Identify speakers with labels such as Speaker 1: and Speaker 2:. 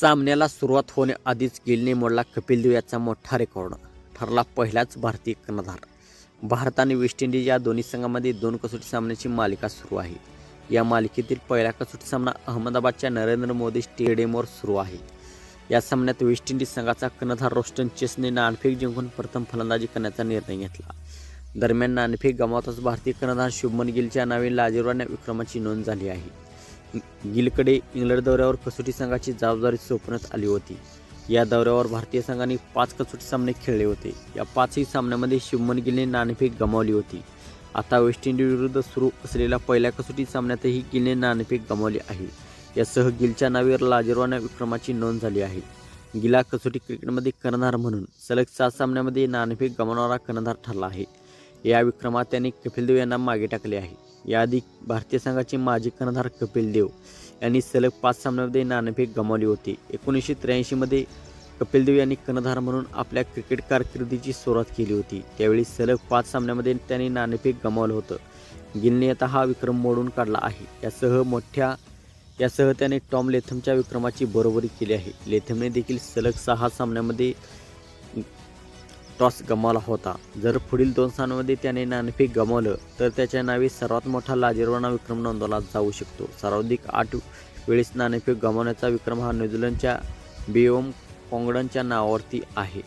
Speaker 1: सामन्याला सुरुवात होण्याआधीच गिलने मोडला कपिल देव याचा मोठा रेकॉर्ड ठरला पहिलाच भारतीय कर्णधार. भारत आणि वेस्ट इंडिज या दोन्ही संघामध्ये दोन कसोटी सामन्याची मालिका सुरू आहे. या मालिकेतील पहिला कसोटी सामना अहमदाबादच्या नरेंद्र मोदी स्टेडियमवर सुरू आहे. या सामन्यात वेस्ट इंडिज संघाचा कर्णधार रोस्टन चेसने नाणफेक जिंकून प्रथम फलंदाजी करण्याचा निर्णय घेतला. दरम्यान नाणफेक गमावताच भारतीय कर्णधार शुभमन गिलच्या नावे लाजीरवाण्या विक्रमाची नोंद झाली आहे. गिलकडे इंग्लंड दौऱ्यावर कसोटी संघाची जबाबदारी सोपवण्यात आली होती. या दौऱ्यावर भारतीय संघाने पाच कसोटी सामने खेळले होते. या पाचही सामन्यामध्ये शुभमन गिलने नाणेफेक गमावली होती. आता वेस्ट इंडिज विरुद्ध सुरू असलेल्या पहिल्या कसोटी सामन्यातही गिलने नाणेफेक गमावली आहे. यासह गिलच्या नावेवर लाजीरवाण्या विक्रमाची नोंद झाली आहे. गिला कसोटी क्रिकेटमध्ये कर्णधार म्हणून सलग सात सामन्यामध्ये नाणेफेक गमावणारा कर्णधार ठरला आहे. या विक्रमात त्याने कपिल देव यांना मागे टाकले आहे. याआधी भारतीय संघाचे माजी कर्णधार कपिल देव यांनी सलग पाच सामन्यामध्ये नाणेफेक गमावली होती. एकोणीसशे त्र्याऐंशीमध्ये कपिल देव यांनी कर्णधार म्हणून आपल्या क्रिकेट कारकिर्दीची सुरुवात केली होती. त्यावेळी सलग पाच सामन्यामध्ये त्यांनी नाणेफेक गमावलं होतं. गिलने आता हा विक्रम मोडून काढला आहे. यासह मोठ्या यासह त्याने टॉम लेथमच्या विक्रमाची बरोबरी केली आहे. लेथमने देखील सलग सहा सामन्यामध्ये टॉस गमावला होता. जर पुढील दोन सणांमध्ये त्याने नाणेफेक गमावलं तर त्याच्या नावे सर्वात मोठा लाजीरवाणा विक्रम नोंदवला जाऊ शकतो. सर्वाधिक आठ वेळेस नाणेफेक गमावण्याचा विक्रम हा न्यूझीलंडच्या बेओम कोंगडनच्या नावावरती आहे.